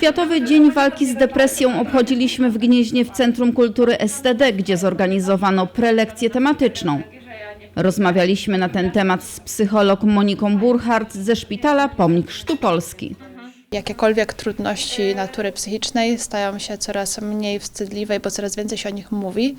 Światowy Dzień Walki z Depresją obchodziliśmy w Gnieźnie w Centrum Kultury STD, gdzie zorganizowano prelekcję tematyczną. Rozmawialiśmy na ten temat z psycholog Moniką Burchardt ze szpitala Pomnik Chrztu Polski. Jakiekolwiek trudności natury psychicznej stają się coraz mniej wstydliwe, bo coraz więcej się o nich mówi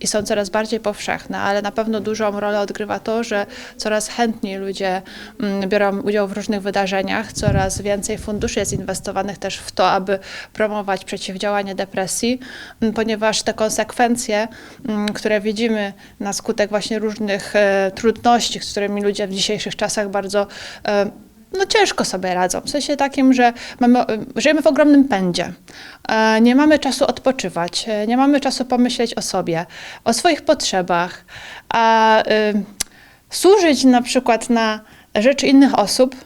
i są coraz bardziej powszechne, ale na pewno dużą rolę odgrywa to, że coraz chętniej ludzie mm, biorą udział w różnych wydarzeniach, coraz więcej funduszy jest inwestowanych też w to, aby promować przeciwdziałanie depresji, mm, ponieważ te konsekwencje, mm, które widzimy na skutek właśnie różnych e, trudności, z którymi ludzie w dzisiejszych czasach bardzo e, no ciężko sobie radzą. W sensie takim, że mamy, żyjemy w ogromnym pędzie. E, Nie mamy czasu odpoczywać, e, nie mamy czasu pomyśleć o sobie, o swoich potrzebach, a y, służyć na przykład na rzecz innych osób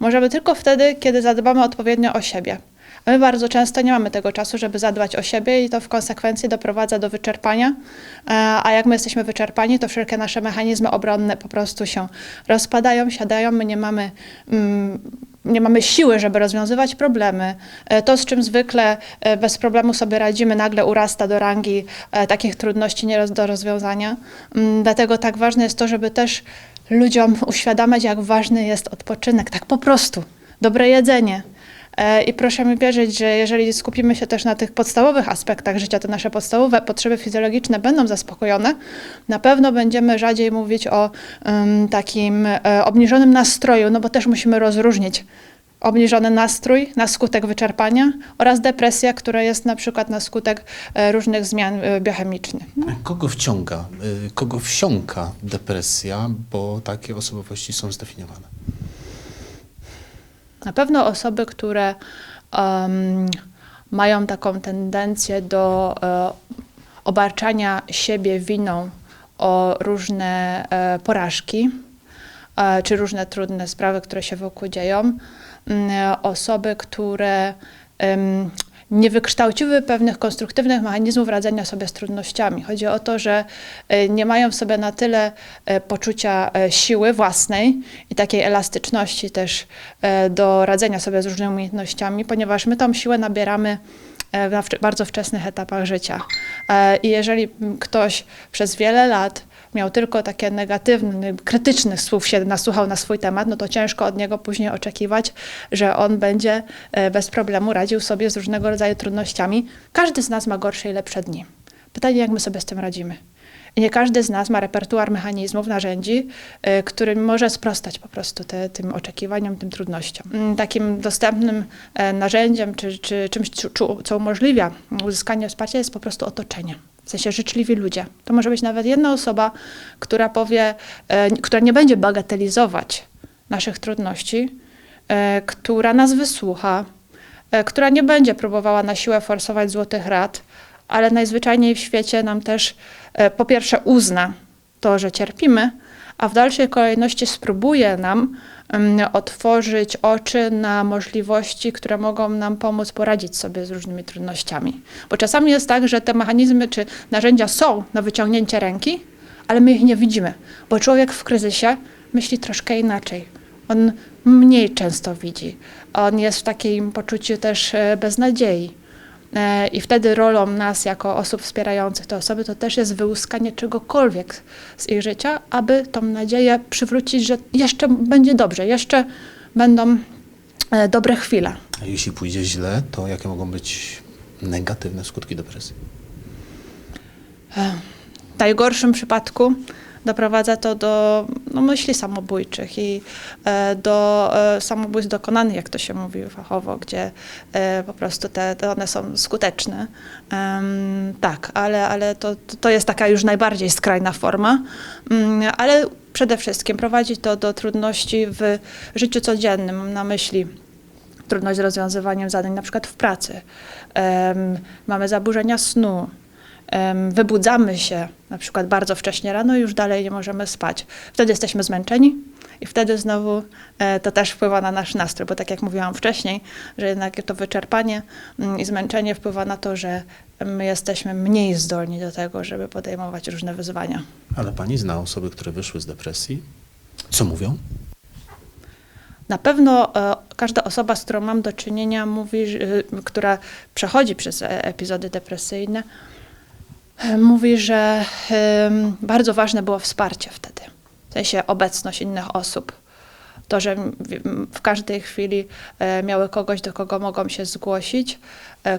możemy tylko wtedy, kiedy zadbamy odpowiednio o siebie. My bardzo często nie mamy tego czasu, żeby zadbać o siebie i to w konsekwencji doprowadza do wyczerpania. E, A jak my jesteśmy wyczerpani, to wszelkie nasze mechanizmy obronne po prostu się rozpadają, siadają. My nie mamy, mm, nie mamy siły, żeby rozwiązywać problemy. E, To, z czym zwykle e, bez problemu sobie radzimy, nagle urasta do rangi takich trudności nie do rozwiązania. Mm, Dlatego tak ważne jest to, żeby też ludziom uświadamiać, jak ważny jest odpoczynek, tak po prostu. Dobre jedzenie, I proszę mi wierzyć, że jeżeli skupimy się też na tych podstawowych aspektach życia, to nasze podstawowe potrzeby fizjologiczne będą zaspokojone. Na pewno będziemy rzadziej mówić o takim e, obniżonym nastroju, no bo też musimy rozróżnić obniżony nastrój na skutek wyczerpania oraz depresja, która jest na przykład na skutek e, różnych zmian e, biochemicznych. Kogo wciąga, kogo wsiąka depresja, bo takie osobowości są zdefiniowane? Na pewno osoby, które em, mają taką tendencję do e, obarczania siebie winą o różne e, porażki e, czy różne trudne sprawy, które się wokół dzieją. Mm, Osoby, które nie wykształciły pewnych konstruktywnych mechanizmów radzenia sobie z trudnościami. Chodzi o to, że e, nie mają w sobie na tyle e, poczucia e, siły własnej i takiej elastyczności też do radzenia sobie z różnymi umiejętnościami, ponieważ my tą siłę nabieramy na bardzo wczesnych etapach życia. I jeżeli ktoś przez wiele lat miał tylko takie negatywne, krytycznych słów się nasłuchał na swój temat, no to ciężko od niego później oczekiwać, że on będzie e, bez problemu radził sobie z różnego rodzaju trudnościami. Każdy z nas ma gorsze i lepsze dni. Pytanie, jak my sobie z tym radzimy. Nie każdy z nas ma repertuar mechanizmów, narzędzi, y, którym może sprostać po prostu te, tym oczekiwaniom, tym trudnościom. Mm, Takim dostępnym e, narzędziem, czy, czy czymś, co umożliwia uzyskanie wsparcia, jest po prostu otoczenie. W sensie życzliwi ludzie. To może być nawet jedna osoba, która powie, e, która nie będzie bagatelizować naszych trudności, e, która nas wysłucha, e, która nie będzie próbowała na siłę forsować złotych rad, ale najzwyczajniej w świecie nam też e, po pierwsze uzna to, że cierpimy, a w dalszej kolejności spróbuje nam mm, otworzyć oczy na możliwości, które mogą nam pomóc poradzić sobie z różnymi trudnościami. Bo czasami jest tak, że te mechanizmy czy narzędzia są na wyciągnięcie ręki, ale my ich nie widzimy, bo człowiek w kryzysie myśli troszkę inaczej. On mniej często widzi. On jest w takim poczuciu też e, beznadziei. E, I wtedy rolą nas, jako osób wspierających te osoby, to też jest wyłuskanie czegokolwiek z ich życia, aby tą nadzieję przywrócić, że jeszcze będzie dobrze, jeszcze będą e, dobre chwile. A jeśli pójdzie źle, to jakie mogą być negatywne skutki depresji? W najgorszym przypadku doprowadza to do no, myśli samobójczych i e, do e, samobójstw dokonanych, jak to się mówi fachowo, gdzie e, po prostu te, te one są skuteczne. Tak, ale, ale to, to- jest taka już najbardziej skrajna forma, Mm, ale przede wszystkim prowadzi to do trudności w życiu codziennym. Mam na myśli trudność z rozwiązywaniem zadań, na przykład w pracy. Mamy zaburzenia snu. Wybudzamy się na przykład bardzo wcześnie rano i już dalej nie możemy spać. Wtedy jesteśmy zmęczeni i wtedy znowu e, to też wpływa na nasz nastrój, bo tak jak mówiłam wcześniej, że jednak to wyczerpanie mm, i zmęczenie wpływa na to, że my jesteśmy mniej zdolni do tego, żeby podejmować różne wyzwania. Ale pani zna osoby, które wyszły z depresji? Co mówią? Na pewno e, każda osoba, z którą mam do czynienia, mówi, e, która przechodzi przez epizody depresyjne, mówi, że bardzo ważne było wsparcie wtedy. W sensie obecność innych osób. To, że w- każdej chwili e, miały kogoś, do kogo mogą się zgłosić,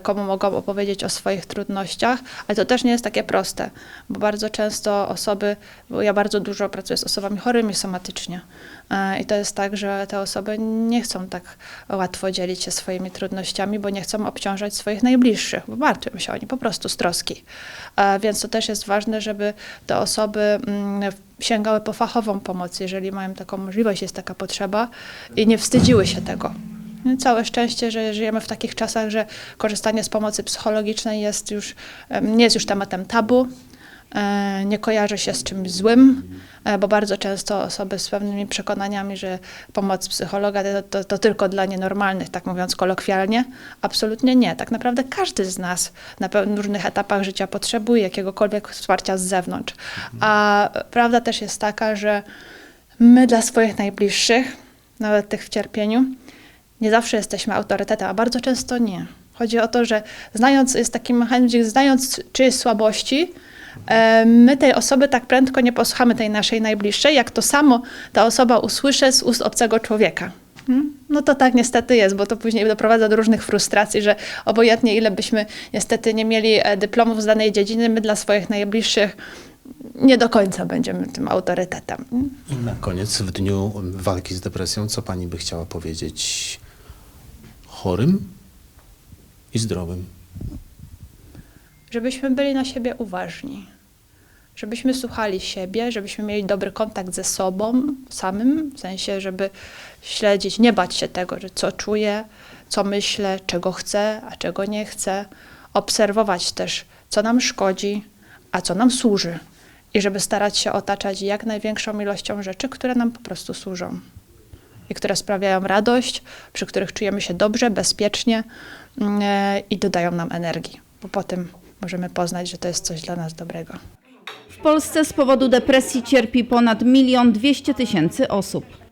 komu mogą opowiedzieć o swoich trudnościach, ale to też nie jest takie proste, bo bardzo często osoby, bo ja bardzo dużo pracuję z osobami chorymi somatycznie e, i to jest tak, że te osoby nie chcą tak łatwo dzielić się swoimi trudnościami, bo nie chcą obciążać swoich najbliższych, bo martwią się oni po prostu z troski. E, Więc to też jest ważne, żeby te osoby mm, sięgały po fachową pomoc, jeżeli mają taką możliwość, jest taka potrzeba i nie wstydziły się tego. Całe szczęście, że żyjemy w takich czasach, że korzystanie z pomocy psychologicznej jest już, nie jest już tematem tabu, e, nie kojarzy się z czymś złym, e, bo bardzo często osoby z pewnymi przekonaniami, że pomoc psychologa to, to, to tylko dla nienormalnych, tak mówiąc kolokwialnie. Absolutnie nie. Tak naprawdę każdy z nas na różnych etapach życia potrzebuje jakiegokolwiek wsparcia z zewnątrz. A prawda też jest taka, że my dla swoich najbliższych, nawet tych w cierpieniu, nie zawsze jesteśmy autorytetem, a bardzo często nie. Chodzi o to, że znając, jest taki mechanizm, znając czyjeś słabości, e, my tej osoby tak prędko nie posłuchamy tej naszej najbliższej, jak to samo ta osoba usłyszy z ust obcego człowieka. Hmm? No to tak niestety jest, bo to później doprowadza do różnych frustracji, że obojętnie ile byśmy niestety nie mieli e, dyplomów z danej dziedziny, my dla swoich najbliższych nie do końca będziemy tym autorytetem. Hmm? I na koniec, w dniu walki z depresją, co pani by chciała powiedzieć chorym i zdrowym? żebyśmy byli na siebie uważni, żebyśmy słuchali siebie, żebyśmy mieli dobry kontakt ze sobą samym, w sensie, żeby śledzić, nie bać się tego, że co czuję, co myślę, czego chcę, a czego nie chcę, obserwować też, co nam szkodzi, a co nam służy. I żeby starać się otaczać jak największą ilością rzeczy, które nam po prostu służą i które sprawiają radość, przy których czujemy się dobrze, bezpiecznie mm, e, i dodają nam energii, bo potem możemy poznać, że to jest coś dla nas dobrego. W Polsce z powodu depresji cierpi ponad milion dwieście tysięcy osób.